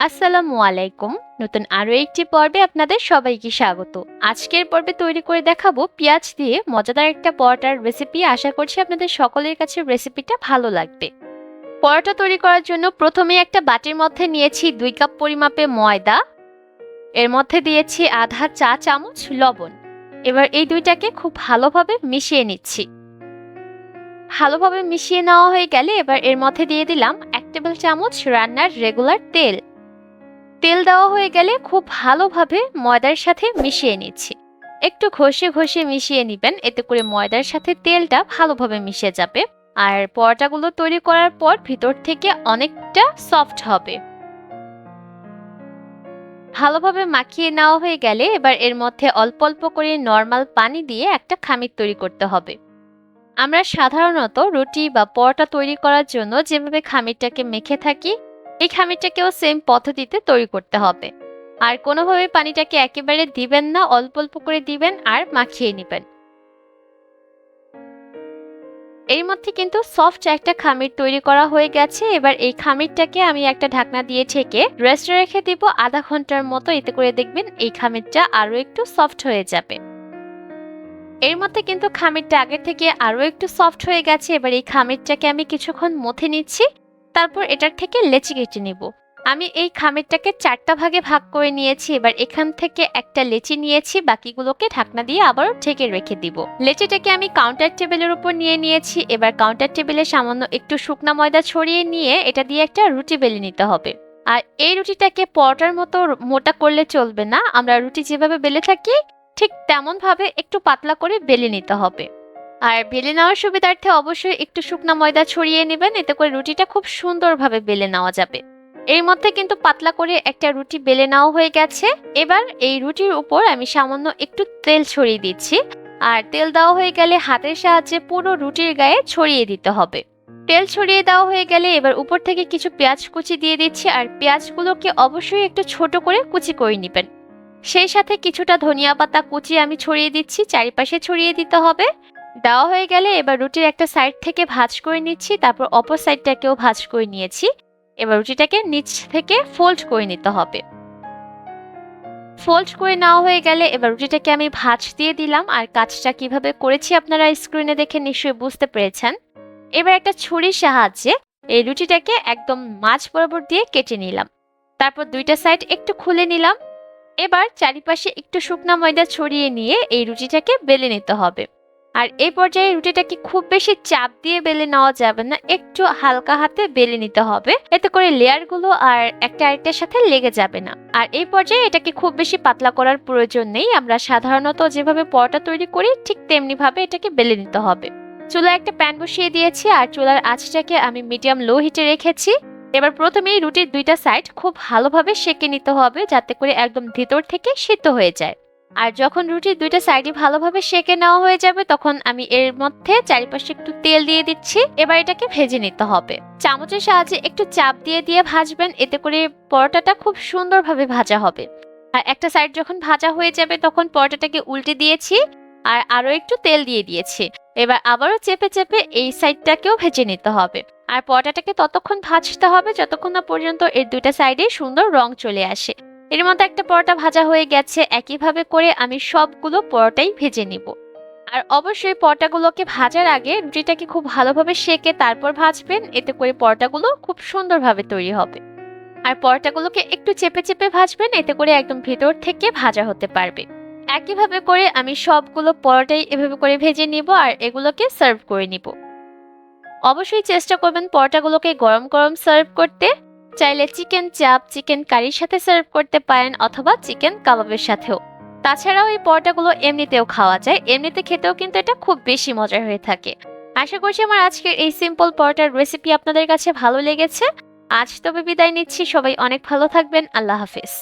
আসসালামু আলাইকুম। নতুন আরও একটি পর্বে আপনাদের সবাইকে স্বাগত। আজকের পর্বে তৈরি করে দেখাবো পেঁয়াজ দিয়ে মজাদার একটা পরোটার রেসিপি আশা করছি আপনাদের সকলের কাছে রেসিপিটা ভালো লাগবে। পরোটা তৈরি করার জন্য প্রথমে একটা বাটির মধ্যে নিয়েছি দুই কাপ পরিমাপে ময়দা। এর মধ্যে দিয়েছি আধা চা চামচ লবণ। এবার এই দুইটাকে খুব ভালোভাবে মিশিয়ে নিচ্ছি। ভালোভাবে মিশিয়ে নেওয়া হয়ে গেলে এবার এর মধ্যে দিয়ে দিলাম এক টেবিল চামচ রান্নার রেগুলার তেল। তেল দেওয়া হয়ে গেলে খুব ভালোভাবে ময়দার সাথে মিশিয়ে নিচ্ছি। একটু ঘষে ঘষে মিশিয়ে নেবেন, এতে করে ময়দার সাথে তেলটা ভালোভাবে মিশে যাবে আর পরোটাগুলো তৈরি করার পর ভিতর থেকে অনেকটা সফট হবে। ভালোভাবে মাখিয়ে নেওয়া হয়ে গেলে এবার এর মধ্যে অল্প অল্প করে নর্মাল পানি দিয়ে একটা খামির তৈরি করতে হবে। আমরা সাধারণত রুটি বা পরোটা তৈরি করার জন্য যেভাবে খামিরটাকে মেখে থাকি এই খামিরটাকেও সেম পদ্ধতিতে তৈরি করতে হবে। আর কোনোভাবে পানিটাকে একেবারে দিবেন না, অল্প অল্প করে দিবেন আর মাখিয়ে নেবেন। এর মধ্যে কিন্তু সফট একটা খামির তৈরি করা হয়ে গেছে। এবার এই খামিরটাকে আমি একটা ঢাকনা দিয়ে ছেঁকে রেস্টে রেখে দিব। আধা ঘণ্টার মতো এতে করে দেখবেন এই খামিরটা আরও একটু সফট হয়ে যাবে। এর মধ্যে কিন্তু খামিরটা আগের থেকে আরও একটু সফট হয়ে গেছে। এবার এই খামিরটাকে আমি কিছুক্ষণ মথে নিচ্ছি। তারপর এটার থেকে লেচি কেটে নিব। আমি এই খামিরটাকে চারটা ভাগে ভাগ করে নিয়েছি, এবার এখান থেকে একটা লেচি নিয়েছি, বাকিগুলোকে ঢাকনা দিয়ে আবারও ঢেকে রেখে দিব। লেচিটাকে আমি কাউন্টার টেবিলের উপর নিয়ে নিয়েছি, এবার কাউন্টার টেবিলে সামান্য একটু শুকনা ময়দা ছড়িয়ে নিয়ে এটা দিয়ে একটা রুটি বেলে নিতে হবে। আর এই রুটিটাকে পরোটার মতো মোটা করলে চলবে না, আমরা রুটি যেভাবে বেলে থাকি, ঠিক তেমন ভাবে একটু পাতলা করে বেলে নিতে হবে। আর বেলে নেওয়ার সুবিধার্থে অবশ্যই একটু শুকনো ময়দা ছড়িয়ে নেবেন, এতে করে রুটিটা খুব সুন্দরভাবে বেলে নেওয়া যাবে। এর মধ্যে কিন্তু পাতলা করে একটা রুটি বেলে নেওয়া হয়ে গেছে। এবার এই রুটির উপর আমি সামান্য একটু তেল ছড়িয়ে দিচ্ছি। আর তেল দেওয়া হয়ে গেলে হাতের সাহায্যে পুরো রুটির গায়ে ছড়িয়ে দিতে হবে। তেল ছড়িয়ে দেওয়া হয়ে গেলে এবার উপর থেকে কিছু পেঁয়াজ কুচি দিয়ে দিচ্ছি। আর পেঁয়াজগুলোকে অবশ্যই একটু ছোট করে কুচি করে নেবেন। সেই সাথে কিছুটা ধনিয়া পাতা কুচি আমি ছড়িয়ে দিচ্ছি। চারিপাশে ছড়িয়ে দিতে হবে। দেওয়া হয়ে গেলে এবার রুটির একটা সাইড থেকে ভাজ করে নিচ্ছি, তারপর অপর সাইডটাকেও ভাজ করে নিয়েছি। এবার রুটিটাকে নিচ থেকে ফোল্ড করে নিতে হবে। ফোল্ড করে নেওয়া হয়ে গেলে এবার রুটিটাকে আমি ভাজ দিয়ে দিলাম। আর কাজটা কীভাবে করেছি আপনারা স্ক্রিনে দেখে নিশ্চয়ই বুঝতে পেরেছেন। এবার একটা ছুরির সাহায্যে এই রুটিটাকে একদম মাছ বরাবর দিয়ে কেটে নিলাম। তারপর দুইটা সাইড একটু খুলে নিলাম। এবার চারিপাশে একটু শুকনা ময়দা ছড়িয়ে নিয়ে এই রুটিটাকে বেলে নিতে হবে। আর এই পর্যায়ে রুটিটাকে খুব বেশি চাপ দিয়ে বেলে নেওয়া যাবে না, একটু হালকা হাতে বেলে নিতে হবে। এতে করে লেয়ারগুলো আর একটা আরেকটার সাথে লেগে যাবে না। আর এই পর্যায়ে এটাকে খুব বেশি পাতলা করার প্রয়োজন নেই, আমরা সাধারণত যেভাবে পরোটা তৈরি করি, ঠিক তেমনি ভাবে এটাকে বেলে নিতে হবে। চুলায় একটা প্যান বসিয়ে দিয়েছি আর চুলার আঁচটাকে আমি মিডিয়াম লো হিটে রেখেছি। এবার প্রথমেই রুটির দুইটা সাইড খুব ভালোভাবে সেকে নিতে হবে, যাতে করে একদম ভিতর থেকে সিদ্ধ হয়ে যায়। আর যখন রুটির দুইটা সাইডই ভালোভাবে সেকে নেওয়া হয়ে যাবে, তখন আমি এর মধ্যে চারিপাশে একটু তেল দিয়ে দিচ্ছি। এবার এটাকে ভেজে নিতে হবে। চামচের সাহায্যে একটু চাপ দিয়ে দিয়ে ভাজবেন। এতে করে পরোটাটা খুব সুন্দরভাবে ভাজা হবে। আর একটা সাইড যখন ভাজা হয়ে যাবে, তখন পরোটাটাকে উল্টে দিয়েছি আর আরও একটু তেল দিয়ে দিয়েছি। এবার আবারও চেপে চেপে এই সাইডটাকেও ভেজে নিতে হবে। আর পরোটাটাকে ততক্ষণ ভাজতে হবে, যতক্ষণ না পর্যন্ত এর দুইটা সাইডে সুন্দর রং চলে আসে। এর মধ্যে একটা পরোটা ভাজা হয়ে গেছে, একইভাবে করে আমি সবগুলো পরোটাই ভেজে নিব। আর অবশ্যই পরোটাগুলোকে ভাজার আগে রুটিটাকে খুব ভালোভাবে সেকে তারপর ভাজবেন, এতে করে পরোটাগুলো খুব সুন্দরভাবে তৈরি হবে। আর পরোটাগুলোকে একটু চেপে চেপে ভাজবেন, এতে করে একদম ভেতর থেকে ভাজা হতে পারবে। একইভাবে করে আমি সবগুলো পরোটাই এভাবে করে ভেজে নিব আর এগুলোকে সার্ভ করে নিব। অবশ্যই চেষ্টা করবেন পরোটাগুলোকে গরম গরম সার্ভ করতে। চাইলে চিকেন চাপ, চিকেন কারির সাথে সার্ভ করতে পারেন অথবা চিকেন কাবাবের সাথেও। তাছাড়াও এই পরোটাগুলো এমনিতেও খাওয়া যায়, এমনিতে খেতেও কিন্তু এটা খুব বেশি মজা হয়ে থাকে। আশা করছি আমার আজকের এই সিম্পল পরোটার রেসিপি আপনাদের কাছে ভালো লেগেছে। আজ তবে বিদায় নিচ্ছি, সবাই অনেক ভালো থাকবেন, আল্লাহ হাফিজ।